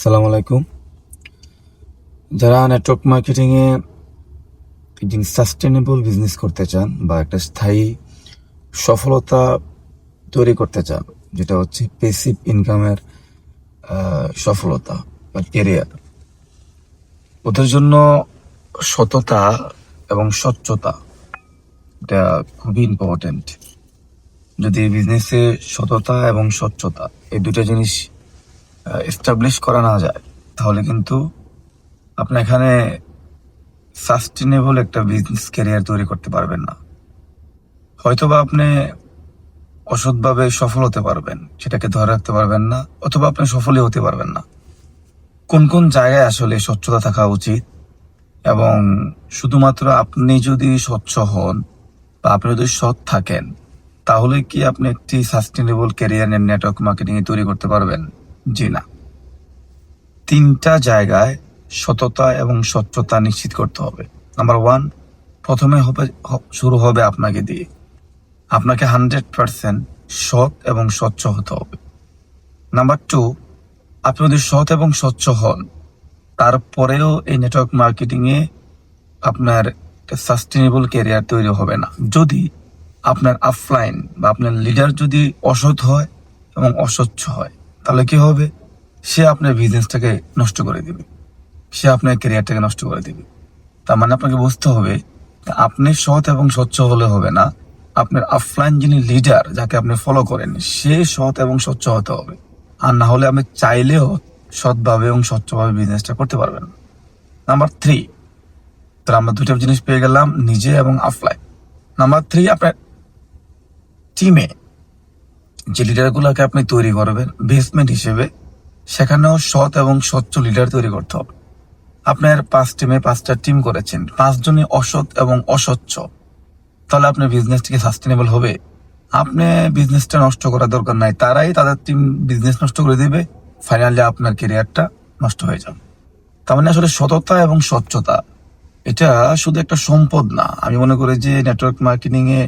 সালাম আলাইকুম। যারা নেটওয়ার্ক মার্কেটিংয়ে একদিন সাস্টেনেবল বিজনেস করতে চান বা একটা স্থায়ী সফলতা তৈরি করতে চান, যেটা হচ্ছে পেসিভ ইনকামের সফলতা বা কেরিয়ার ওদের জন্য সততা এবং স্বচ্ছতা এটা খুবই ইম্পর্টেন্ট যদি বিজনেসে সততা এবং স্বচ্ছতা, এই দুটো জিনিস এস্টাবলিশ করা না যায়, তাহলে কিন্তু আপনি এখানে সাস্টেনেবল একটা বিজনেস ক্যারিয়ার তৈরি করতে পারবেন না। হয়তোবা আপনি অসৎভাবে সফল হতে পারবেন, সেটাকে ধরে রাখতে পারবেন না, অথবা আপনি সফলই হতে পারবেন না। কোন কোন জায়গায় আসলে স্বচ্ছতা থাকা উচিত? এবং শুধুমাত্র আপনি যদি স্বচ্ছ হন বা আপনি যদি সৎ থাকেন, তাহলে কি আপনি একটি সাস্টেনেবল ক্যারিয়ার নেটওয়ার্ক মার্কেটিং তৈরি করতে পারবেন? জি না তিনটা জায়গায় সততা এবং স্বচ্ছতা নিশ্চিত করতে হবে। নাম্বার ওয়ান প্রথমে হবে শুরু হবে আপনাকে দিয়ে। আপনাকে হান্ড্রেড পার্সেন্ট সৎ এবং স্বচ্ছ হতে হবে। নাম্বার টু আপনি যদি সৎ এবং স্বচ্ছ হন, তারপরেও এই নেটওয়ার্ক মার্কেটিংয়ে আপনার সাস্টেনেবল ক্যারিয়ার তৈরি হবে না। যদি আপনার আফলাইন বা আপনার লিডার যদি অসৎ হয় এবং অস্বচ্ছ হয় তাহলে কি হবে? সে আপনার বিজনেসটাকে নষ্ট করে দিবে। সে আপনার ক্যারিয়ারটাকে নষ্ট করে দিবে। তার মানে আপনাকে বুঝতে হবে আপনি সৎ এবং স্বচ্ছ হলে হবে না। আপনার আফলাইন যিনি লিডার যাকে আপনি ফলো করেন, সে সৎ এবং স্বচ্ছ হতে হবে। আর না হলে আপনি চাইলেও সৎভাবে এবং স্বচ্ছভাবে বিজনেসটা করতে পারবেন নাম্বার থ্রি তাহলে আমরা দুটো জিনিস পেয়ে গেলাম, নিজে এবং আফলাইন নাম্বার থ্রি আপনার টিমে যে লিডারগুলোকে আপনি তৈরি করবেন বেসমেন্ট হিসেবে, সেখানেও সৎ এবং স্বচ্ছ লিডার তৈরি করতে হবে। আপনার পাঁচ টিমে পাঁচটা টিম করেছেন, পাঁচজনই অসৎ এবং অস্বচ্ছ। তাহলে আপনার বিজনেসটিকে সাস্টেনেবল হবে? আপনি বিজনেসটা নষ্ট করার দরকার নাই, তারাই তাদের টিম বিজনেস নষ্ট করে দিবে ফাইনালি আপনার কেরিয়ারটা নষ্ট হয়ে যাবে। তার মানে আসলে সততা এবং স্বচ্ছতা, এটা শুধু একটা সম্পদ না। আমি মনে করি যে নেটওয়ার্ক মার্কেটিং এ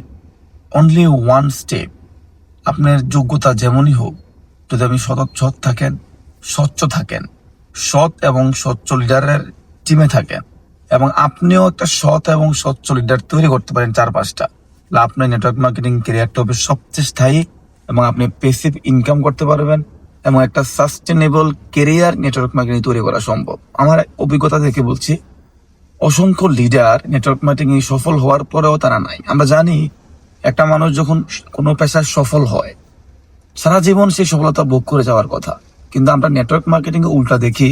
অনলি ওয়ান স্টেপ আপনার যোগ্যতা যেমনই হোক, যদি আপনি সৎ থাকেন, স্বচ্ছ থাকেন, সৎ এবং স্বচ্ছ লিডারের টিমে থাকেন, এবং আপনিও একটা সৎ এবং স্বচ্ছ লিডার তৈরি করতে পারেন চার পাঁচটা আপনার নেটওয়ার্ক মার্কেটিং ক্যারিয়ারটা হবে সবচেয়ে স্থায়ী, এবং আপনি পেসিভ ইনকাম করতে পারবেন, এবং একটা সাস্টেনেবল ক্যারিয়ার নেটওয়ার্ক মার্কেটিং তৈরি করা সম্ভব। আমার অভিজ্ঞতা থেকে বলছি, অসংখ্য লিডার নেটওয়ার্ক মার্কেটিং সফল হওয়ার পরেও তারা নাই। আমরা জানি একটা মানুষ যখন কোনো পেশায় সফল হয়, সারা জীবন সেই সফলতা ভোগ করে যাওয়ার কথা। কিন্তু আমরা নেটওয়ার্ক মার্কেটিং এ উল্টা দেখি,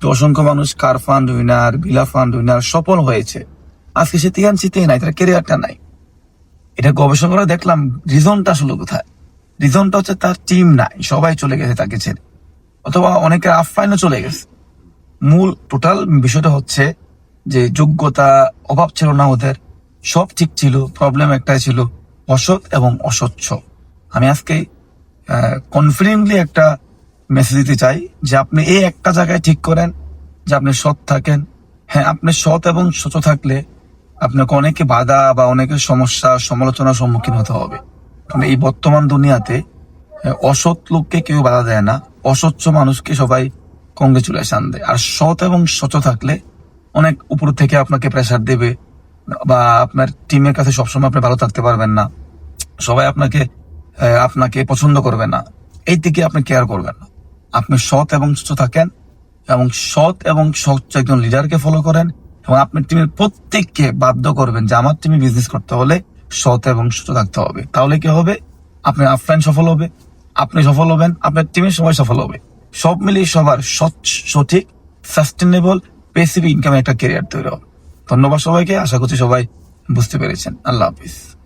যে অসংখ্য মানুষ কার ফান্ড উইনার বিলা ফান্ড উইনার সফল হয়েছে। আজকে সে তিয়ান শীতেই নাই, তার ক্যারিয়ারটা নাই। এটা গবেষণা করে দেখলাম রিজনটা আসলে কোথায়? রিজনটা হচ্ছে তার টিম নাই, সবাই চলে গেছে তাকে ছেড়ে। অথবা অনেকের আফলাইনও চলে গেছে। মূল টোটাল বিষয়টা হচ্ছে যে যোগ্যতা, অভাব ছিল না ওদের। সব ঠিক ছিল প্রবলেম একটাই ছিল। অসৎ এবং অস্বচ্ছ। আমি আজকে কনফিডেন্টলি একটা মেসেজ দিতে চাই যে আপনি এই একটা জায়গায় ঠিক করেন, যে আপনি সৎ থাকেন। হ্যাঁ আপনি সৎ এবং স্বচ্ছ থাকলে আপনাকে অনেকে বাধা বা অনেকের সমস্যা, সমালোচনার সম্মুখীন হতে হবে। কারণ এই বর্তমান দুনিয়াতে অসৎ লোককে কেউ বাধা দেয় না, অস্বচ্ছ মানুষকে সবাই কংগ্রেচুলেশন দেয়। আর সৎ এবং স্বচ্ছ থাকলে অনেক উপর থেকে আপনাকে প্রেসার দেবে বা আপনার টিমের কাছে সবসময় আপনি ভালো থাকতে পারবেন না। সবাই আপনাকে আপনাকে পছন্দ করবে না। এই দিকে আপনি কেয়ার করবেন না। আপনি সৎ এবং সুস্থ থাকেন এবং সৎ এবং স্বচ্ছ একজন লিডারকে ফলো করেন এবং আপনার টিমের প্রত্যেককে বাধ্য করবেন যে আমার টিমে বিজনেস করতে হলে সৎ এবং সুস্থ থাকতে হবে। তাহলে কি হবে? আপনার আফলাইন সফল হবে। আপনি সফল হবেন, আপনার টিমের সবাই সফল হবে। সব মিলিয়ে সবার স্বচ্ছ সঠিক সাস্টেনেবল পেসিফিক ইনকাম একটা ক্যারিয়ার তৈরি হবে। ধন্যবাদ সবাইকে। আশা করছি সবাই বুঝতে পেরেছেন। আল্লাহ হাফিজ।